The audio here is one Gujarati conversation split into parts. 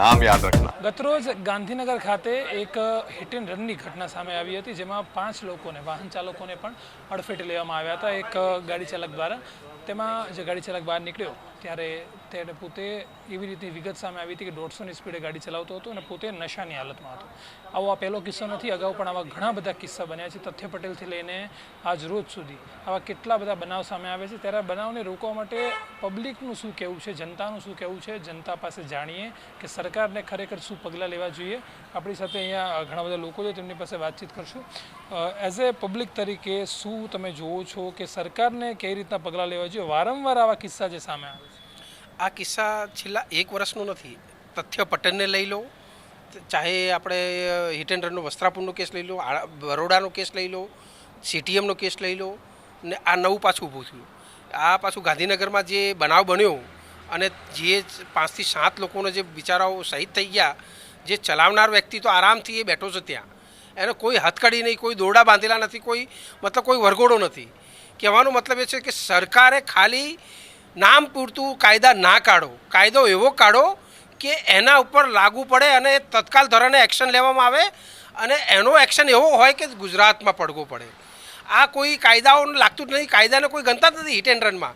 નામ યાદ રાખના. ગતરોજ ગાંધીનગર ખાતે એક હિટ એન્ડ રનની ઘટના સામે આવી હતી, જેમાં પાંચ લોકોને, વાહન ચાલકોને પણ અડફેટે લેવામાં આવ્યા હતા, એક ગાડી ચાલક દ્વારા. તેમાં જે ગાડી ચાલક બહાર નીકળ્યો, ત્યારે તેને પોતે એવી રીતની વિગત સામે આવી હતી કે દોઢસોની સ્પીડે ગાડી ચલાવતો હતો અને પોતે નશાની હાલતમાં હતો. આવો આ પહેલો કિસ્સો નથી, અગાઉ પણ આવા ઘણા બધા કિસ્સા બન્યા છે, તથ્ય પટેલથી લઈને આજ રોજ સુધી. આવા કેટલા બધા બનાવ સામે આવે છે, ત્યારે બનાવને રોકવા માટે પબ્લિકનું શું કહેવું છે, જનતાનું શું કહેવું છે, જનતા પાસે જાણીએ કે સરકારને ખરેખર શું પગલાં લેવા જોઈએ? આપણી સાથે અહીંયા ઘણા બધા લોકો છે, તેમની પાસે વાતચીત કરશું. એઝ એ પબ્લિક તરીકે શું તમે જોવો છો કે સરકારને કઈ રીતના પગલાં લેવા જોઈએ? વારંવાર આવા કિસ્સા જે સામે આવે આ કિસ્સા છેલ્લા એક વર્ષનો નથી. તથ્ય પટેલને લઈ લો, ચાહે આપણે હિટ એન્ડ રનનો વસ્ત્રાપુરનો કેસ લઈ લો બરોડાનો કેસ લઈ લો સીટીએમનો કેસ લઈ લો, ને આ નવું પાછું ઊભું થયું. આ પાછું ગાંધીનગરમાં જે બનાવ બન્યો અને જે પાંચથી સાત લોકોને જે બિચારાઓ શહીદ થઈ ગયા, જે ચલાવનાર વ્યક્તિ તો આરામથી એ બેઠો છે ત્યાં. એને કોઈ હથકડી નહીં, કોઈ દોરડા બાંધેલા નથી, કોઈ મતલબ કોઈ વરઘોડો નથી. કહેવાનો મતલબ એ છે કે સરકારે ખાલી નામ પૂરતું કાયદા ના કાઢો. કાયદો એવો કાઢો કે એના ઉપર લાગુ પડે અને તત્કાલ ધોરણે એક્શન લેવામાં આવે અને એનો એક્શન એવો હોય કે ગુજરાતમાં પડવો પડે. આ કોઈ કાયદાઓને લાગતું જ નહીં, કાયદાને કોઈ ગણતા જ નથી હિટ એન્ડ રનમાં.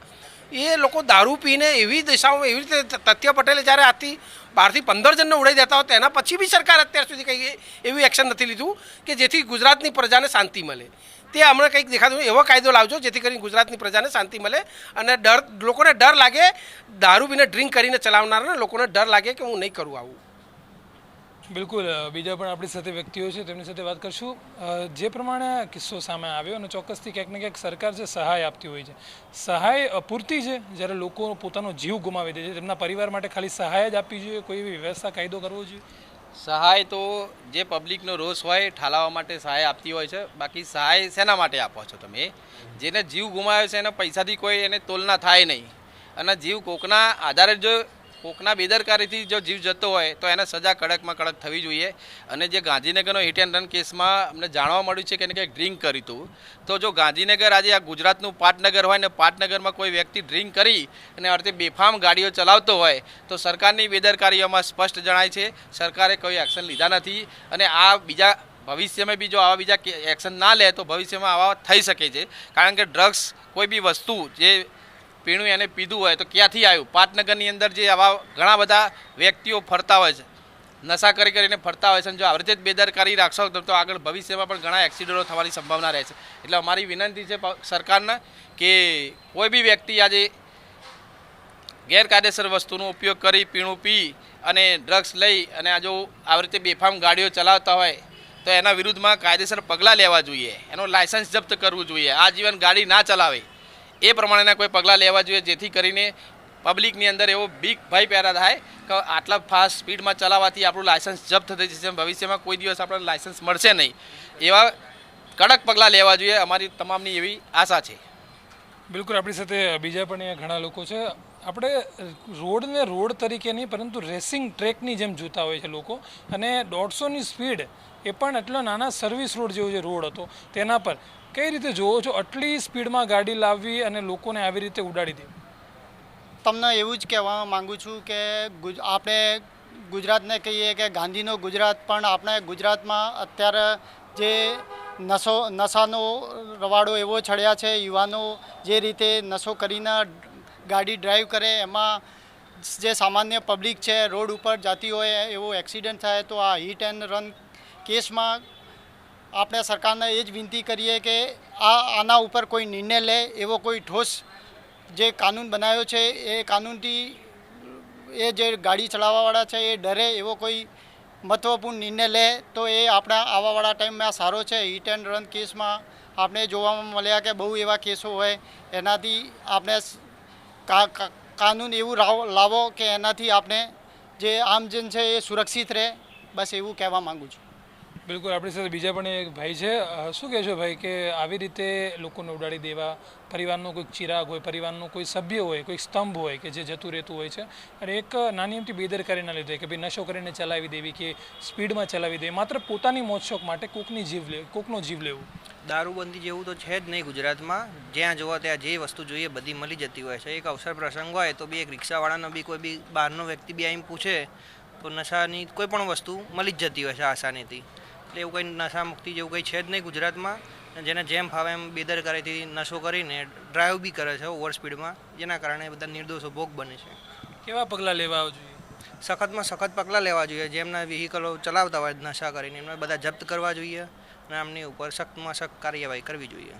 એ લોકો દારૂ પીને એવી દિશાઓમાં એવી રીતે તથ્ય પટેલે જ્યારે આજથી બારથી પંદર જણને ઉડાઈ દેતા હોય તેના પછી બી સરકાર અત્યાર સુધી કંઈ એવી એક્શન નથી લીધું કે જેથી ગુજરાતની પ્રજાને શાંતિ મળે તે હમણાં કંઈક દેખાતું. એવો કાયદો લાવજો, જેથી કરીને ગુજરાતની પ્રજાને શાંતિ મળે અને ડર, લોકોને ડર લાગે દારૂ પીને ડ્રિંક કરીને ચલાવનારને લોકોને ડર લાગે કે હું નહીં કરું આવું બિલકુલ. બીજા પણ આપણી સાથે વ્યક્તિઓ છે, તેમની સાથે વાત કરશું. જે પ્રમાણે કિસ્સો સામે આવ્યો અને ચોક્કસથી ક્યાંક ને ક્યાંક સરકાર જે સહાય આપતી હોય છે, સહાય અપૂરતી છે, જ્યારે લોકો પોતાનો જીવ ગુમાવી દે છે, તેમના પરિવાર માટે ખાલી સહાય જ આપવી જોઈએ, કોઈ એવી વ્યવસ્થા, કાયદો કરવો જોઈએ? સહાય તો જે પબ્લિકનો રોષ હોય, ઠાલાવવા માટે સહાય આપતી હોય છે. બાકી સહાય શેના માટે આપો છો તમે? જેને જીવ ગુમાવ્યો છે, એના પૈસાથી કોઈ એને તોલના થાય નહીં. અને જીવ કોકના આધારે જો કોકના બેદરકારીથી જો જીવ જતો હોય, તો એને સજા કડકમાં કડક થવી જોઈએ. અને જે ગાંધીનગરનો હિટ એન્ડ રન કેસમાં અમને જાણવા મળ્યું છે કે એને કંઈક ડ્રિંક કર્યું હતું તો જો ગાંધીનગર આજે આ ગુજરાતનું પાટનગર હોય ને પાટનગરમાં કોઈ વ્યક્તિ ડ્રિંક કરી અને અર્થે બેફામ ગાડીઓ ચલાવતો હોય, તો સરકારની બેદરકારીઓમાં સ્પષ્ટ જણાય છે. સરકારે કોઈ એક્શન લીધા નથી. અને આ બીજા ભવિષ્યમાં બી જો આવા બીજા એક્શન ના લે, તો ભવિષ્યમાં આવા થઈ શકે છે. કારણ કે ડ્રગ્સ કોઈ બી વસ્તુ જે પીણું એને પીધું હોય તો ક્યાંથી આવ્યું? પાટનગરની અંદર જે આવા ઘણા બધા વ્યક્તિઓ ફરતા હોય છે. નશા કરી કરીને ફરતા હોય છે જો આવી રીતે જ બેદરકારી રાખશો તો આગળ ભવિષ્યમાં પણ ઘણા એક્સિડન્ટો થવાની સંભાવના રહે છે. એટલે અમારી વિનંતી છે સરકારને કે કોઈ બી વ્યક્તિ આજે ગેરકાયદેસર વસ્તુનો ઉપયોગ કરી પીણું પી અને ડ્રગ્સ લઈ અને આ જો આવી રીતે બેફામ ગાડીઓ ચલાવતા હોય તો એના વિરુદ્ધમાં કાયદેસર પગલાં લેવા જોઈએ. એનો લાયસન્સ જપ્ત કરવું જોઈએ. આજીવન ગાડી ના ચલાવે. એ પ્રમાણેના કોઈ પગલાં લેવા જોઈએ, જેથી કરીને પબ્લિકની અંદર એવો બીક ભય પેદા થાય કે આટલા ફાસ્ટ સ્પીડમાં ચલાવવાથી આપણું લાયસન્સ જપ્ત થઈ જશે. ભવિષ્યમાં કોઈ દિવસ આપણને લાયસન્સ મળશે નહીં. એવા કડક પગલાં લેવા જોઈએ. અમારી તમામની એવી આશા છે. બિલકુલ, આપણી સાથે બીજા પણ અહીંયા ઘણા લોકો છે. આપણે રોડને રોડ તરીકે નહીં, પરંતુ રેસિંગ ટ્રેકની જેમ જોતા હોય છે લોકો. અને દોઢસોની સ્પીડ એ પણ એટલો નાના સર્વિસ રોડ જેવો જે રોડ હતો, તેના પર. કઈ રીતે જોવો છો? આટલી સ્પીડમાં ગાડી લાવવી અને લોકોને આવી રીતે ઉડાડી દેવી? તમને એવું જ કહેવા માંગુ છું કે આપણે ગુજરાતને કહીએ કે ગાંધીનો ગુજરાત, પણ આપણે ગુજરાતમાં અત્યારે જે નશો નશાનો રવાડો એવો ચડ્યા છે, યુવાનો જે રીતે નશો કરીને ગાડી ડ્રાઈવ કરે, એમાં જે સામાન્ય પબ્લિક છે, રોડ ઉપર જતી હોય એવો એક્સિડન્ટ થાય, તો આ હિટ એન્ડ રન કેસમાં આપણે સરકારને એ જ વિનંતી કરીએ કે આ આના ઉપર કોઈ નિર્ણય લે, એવો કોઈ ઠોસ જે કાનૂન બનાવ્યો છે, એ કાનૂનથી એ જે ગાડી ચલાવવાવાળા છે, એ ડરે એવો કોઈ મહત્ત્વપૂર્ણ નિર્ણય લે તો એ આપણા આવવાવાળા ટાઈમમાં સારો છે. હિટ એન્ડ રન કેસમાં આપણે જોવામાં મળ્યા કે બહુ એવા કેસો હોય, એનાથી આપણે કાનૂન એવું લાવો કે એનાથી આપણે જે આમજન છે એ સુરક્ષિત રહે. બસ એવું કહેવા માગું છું. બિલકુલ, આપણી સાથે બીજા પણ એક ભાઈ છે. શું કહેશો ભાઈ કે આવી રીતે લોકોને ઉડાડી દેવા, પરિવારનો કોઈક ચિરાગ હોય, પરિવારનો કોઈ સભ્ય હોય કોઈક સ્તંભ હોય કે જે જતું રહેતું હોય છે, અને એક નાની એમથી બેદરકારીના લીધે કે ભાઈ નશો કરીને ચલાવી દેવી કે સ્પીડમાં ચલાવી દેવી, માત્ર પોતાની મોજશોખ માટે કોકની જીવ લે, કોકનો જીવ લેવું? દારૂબંધી જેવું તો છે જ નહીં ગુજરાતમાં. જ્યાં જોવા ત્યાં જે વસ્તુ જોઈએ બધી મળી જતી હોય છે. એક અવસર પ્રસંગ હોય તો બી એક રિક્ષાવાળાનો બી કોઈ બી બહારનો વ્યક્તિ બી આવીને પૂછે તો નશાની કોઈ પણ વસ્તુ મળી જ જતી હોય છે આસાનીથી. એટલે એવું કંઈ નશા મુક્તિ જેવું કંઈ છે જ નહીં ગુજરાતમાં. જેને જેમ ફાવે એમ બેદરકારીથી નશો કરીને ડ્રાઈવ બી કરે છે ઓવર સ્પીડમાં જેના કારણે બધા નિર્દોષો ભોગ બને છે. કેવા પગલાં લેવા જોઈએ? સખતમાં સખત પગલાં લેવા જોઈએ. જેમના વ્હીકલો ચલાવતા હોય નશા કરીને એમને બધા જપ્ત કરવા જોઈએ. અને એમની ઉપર સખ્તમાં સખ્ત કાર્યવાહી કરવી જોઈએ.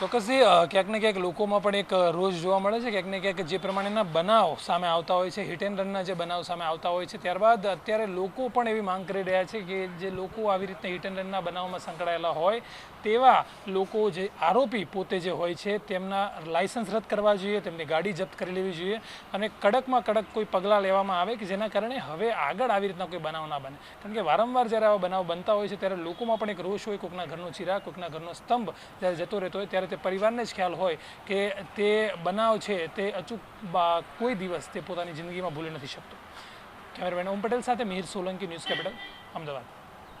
ચોક્કસથી ક્યાંક ને ક્યાંક લોકોમાં પણ એક રોજ જોવા મળે છે, ક્યાંક ને ક્યાંક જે પ્રમાણેના બનાવ સામે આવતા હોય છે હિટ એન્ડ રનના જે બનાવ સામે આવતા હોય છે, ત્યારબાદ અત્યારે લોકો પણ એવી માંગ કરી રહ્યા છે કે જે લોકો આવી રીતના હિટ એન્ડ રનના બનાવમાં સંકળાયેલા હોય, તેવા લોકો જે આરોપી પોતે જે હોય છે, તેમના લાયસન્સ રદ કરવા જોઈએ, તેમની ગાડી જપ્ત કરી લેવી જોઈએ અને કડકમાં કડક કોઈ પગલાં લેવામાં આવે કે જેના કારણે હવે આગળ આવી રીતના કોઈ બનાવ ના બને. કારણ કે વારંવાર જ્યારે આવા બનાવ બનતા હોય છે, ત્યારે લોકોમાં પણ એક રોષ હોય કોઈકના ઘરનો ચિરાગ કોઈકના ઘરનો સ્તંભ જ્યારે જતો રહેતો હોય, ત્યારે તે પરિવારને જ ખ્યાલ હોય કે તે બનાવ છે તે અચૂક કોઈ દિવસ તે પોતાની જિંદગીમાં ભૂલી નથી શકતો. કેમેરામેન ઓમ પટેલ સાથે મિહિર સોલંકી, ન્યૂઝ કેપિટલ, અમદાવાદ.